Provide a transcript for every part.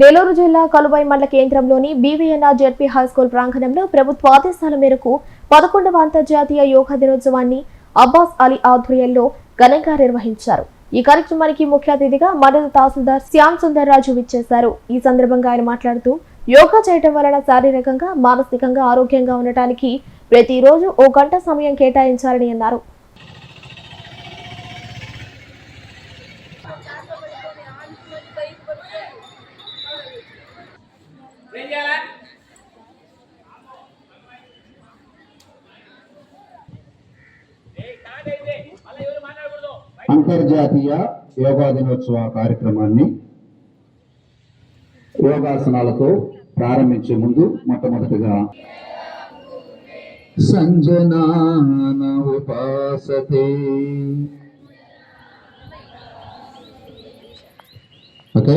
నెల్లూరు జిల్లా కలువై మండల కేంద్రంలోని బీవీఎన్ఆర్ జెడ్పీ హైస్కూల్ ప్రాంగణంలో ప్రభుత్వ ఆదేశాల మేరకు పదకొండవ అంతర్జాతీయ యోగా దినోత్సవాన్ని అబ్బాస్ అలీ ఆధ్వర్యంలో ఘనంగా నిర్వహించారు. ఈ కార్యక్రమానికి ముఖ్య అతిథిగా మండల తహసీల్దార్ శ్యామ్ సుందర్ రాజు విచ్చేశారు. ఈ సందర్భంగా ఆయన మాట్లాడుతూ యోగా చేయడం వలన శారీరకంగా మానసికంగా ఆరోగ్యంగా ఉండటానికి ప్రతిరోజు ఓ గంట సమయం కేటాయించాలని అన్నారు. అంతర్జాతీయ యోగా దినోత్సవ కార్యక్రమాన్ని యోగాసనాలతో ప్రారంభించే ముందు మొట్టమొదటిగా సంజనాన ఉపాసతే. ఓకే?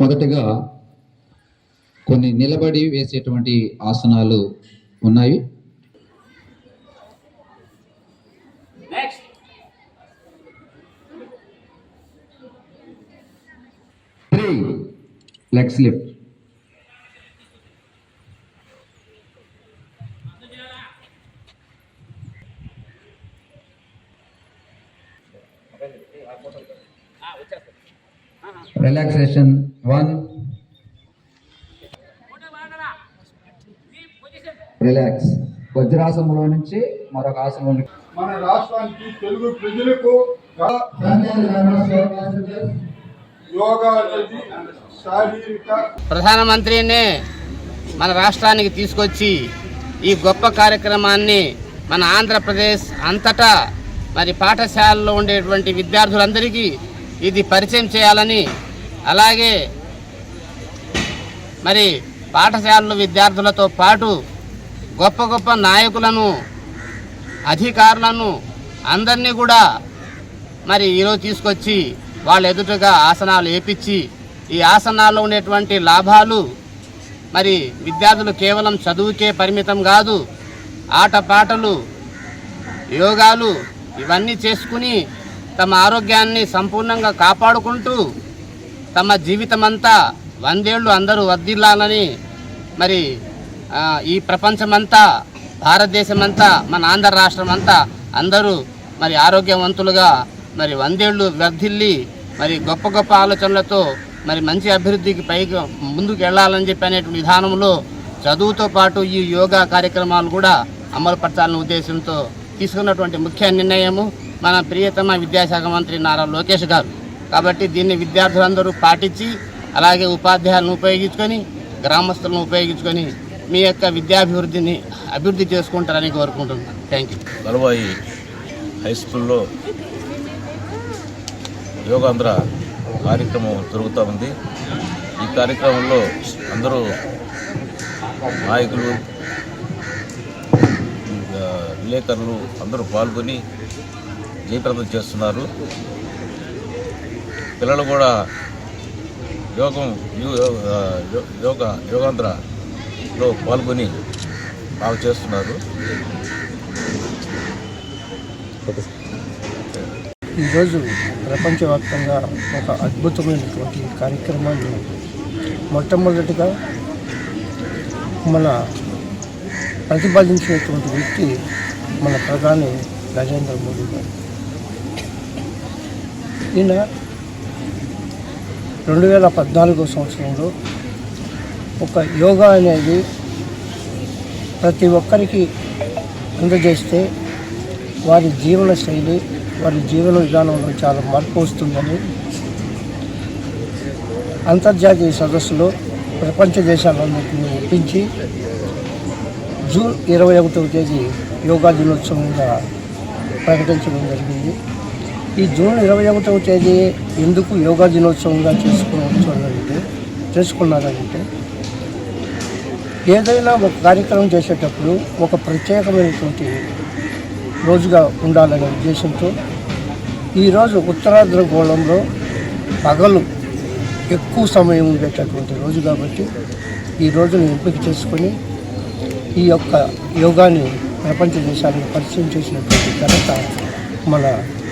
మొదటగా కొన్ని నిలబడి వేసేటువంటి ఆసనాలు ఉన్నాయి. Three leg slip relaxation one relax వజ్రాసనంలో నుంచి మరొక ఆసనంలో మన రాష్ట్రానికి తెలుగు ప్రజలకు యోగా అనేది శారీరక ప్రధానమంత్రినే మన రాష్ట్రానికి తీసుకొచ్చి ఈ గొప్ప కార్యక్రమాన్ని మన ఆంధ్రప్రదేశ్ అంతటా మరి పాఠశాలలో ఉండేటువంటి విద్యార్థులందరికీ ఇది పరిచయం చేయాలని అలాగే మరి పాఠశాలలో విద్యార్థులతో పాటు గొప్ప గొప్ప నాయకులను అధికారులను అందరినీ కూడా మరి ఈరోజు తీసుకొచ్చి వాళ్ళ ఎదుటగా ఆసనాలు వేపించి ఈ ఆసనాల్లో ఉండేటువంటి లాభాలు మరి విద్యార్థులు కేవలం చదువుకే పరిమితం కాదు ఆటపాటలు యోగాలు ఇవన్నీ చేసుకుని తమ ఆరోగ్యాన్ని సంపూర్ణంగా కాపాడుకుంటూ తమ జీవితమంతా వందేళ్ళు అందరూ వర్దిల్లాలని మరి ఈ ప్రపంచమంతా భారతదేశమంతా మన ఆంధ్ర రాష్ట్రం అంతా అందరూ మరి ఆరోగ్యవంతులుగా మరి వందేళ్ళు వర్ధిల్లి మరి గొప్ప గొప్ప ఆలోచనలతో మరి మంచి అభివృద్ధికి పైకి ముందుకు వెళ్ళాలని చెప్పి అనేటువంటి విధానంలో చదువుతో పాటు ఈ యోగా కార్యక్రమాలు కూడా అమలుపరచాలనే ఉద్దేశంతో తీసుకున్నటువంటి ముఖ్య నిర్ణయము మన ప్రియతమ విద్యాశాఖ మంత్రి నారా లోకేష్ గారు. కాబట్టి దీన్ని విద్యార్థులందరూ పాటించి అలాగే ఉపాధ్యాయులను ఉపయోగించుకొని గ్రామస్తులను ఉపయోగించుకొని మీ యొక్క విద్యాభివృద్ధిని అభివృద్ధి చేసుకుంటారని కోరుకుంటున్నాను. థ్యాంక్ యూ హై స్కూల్లో యోగాంధ్ర కార్యక్రమం జరుగుతూ ఉంది. ఈ కార్యక్రమంలో అందరూ నాయకులు విలేకరులు అందరూ పాల్గొని జయప్రదం చేస్తున్నారు. పిల్లలు కూడా యోగం యోగ యోగా యోగాంధ్రలో పాల్గొని బాగా చేస్తున్నారు. ఈరోజు ప్రపంచవ్యాప్తంగా ఒక అద్భుతమైనటువంటి కార్యక్రమాన్ని మొట్టమొదటిగా మన ప్రతిపాదించినటువంటి వ్యక్తి మన ప్రధాని నరేంద్ర మోడీ గారు. ఈయన రెండు వేల పద్నాలుగో సంవత్సరంలో ఒక యోగా అనేది ప్రతి ఒక్కరికి అందజేస్తే వారి జీవన శైలి వారి జీవన విధానంలో చాలా మార్పు వస్తుందని అంతర్జాతీయ సదస్సులో ప్రపంచ దేశాలన్నింటినీ ఒప్పించి జూన్ ఇరవై ఒకటవ తేదీ యోగా దినోత్సవంగా ప్రకటించడం జరిగింది. ఈ జూన్ ఇరవై ఒకటవ తేదీ ఎందుకు యోగా దినోత్సవంగా చేసుకోవచ్చు అని అంటే చేసుకున్నారంటే ఏదైనా ఒక కార్యక్రమం చేసేటప్పుడు ఒక ప్రత్యేకమైనటువంటి రోజుగా ఉండాలనే ఉద్దేశంతో ఈరోజు ఉత్తరార్ధగోళంలో పగలు ఎక్కువ సమయం ఉండేటటువంటి రోజు కాబట్టి ఈ రోజును ఎంపిక చేసుకొని ఈ యొక్క యోగాని ప్రపంచ దేశాలను పరిచయం చేసినటువంటి ఘనత మన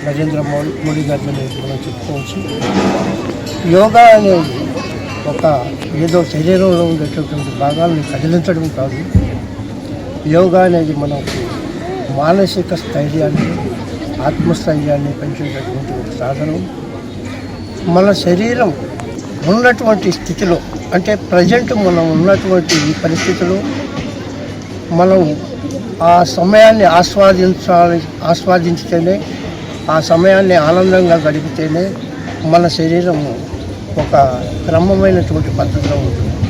నరేంద్ర మోడీ మోడీ గారిని మనం చెప్పుకోవచ్చు. యోగా అనేది ఒక ఏదో శరీరంలో ఉండేటటువంటి భాగాలను కదిలించడం కాదు. యోగా అనేది మనకు మానసిక స్థైర్యాన్ని ఆత్మస్థైర్యాన్ని పెంచేటటువంటి ఒక సాధనం. మన శరీరం ఉన్నటువంటి స్థితిలో అంటే ప్రజెంట్ మనం ఉన్నటువంటి ఈ పరిస్థితిలో మనం ఆ సమయాన్ని ఆస్వాదించాలి ఆస్వాదించితేనే ఆ సమయాన్ని ఆనందంగా గడిపితేనే మన శరీరము ఒక క్రమమైనటువంటి పద్ధతిలో ఉంటుంది.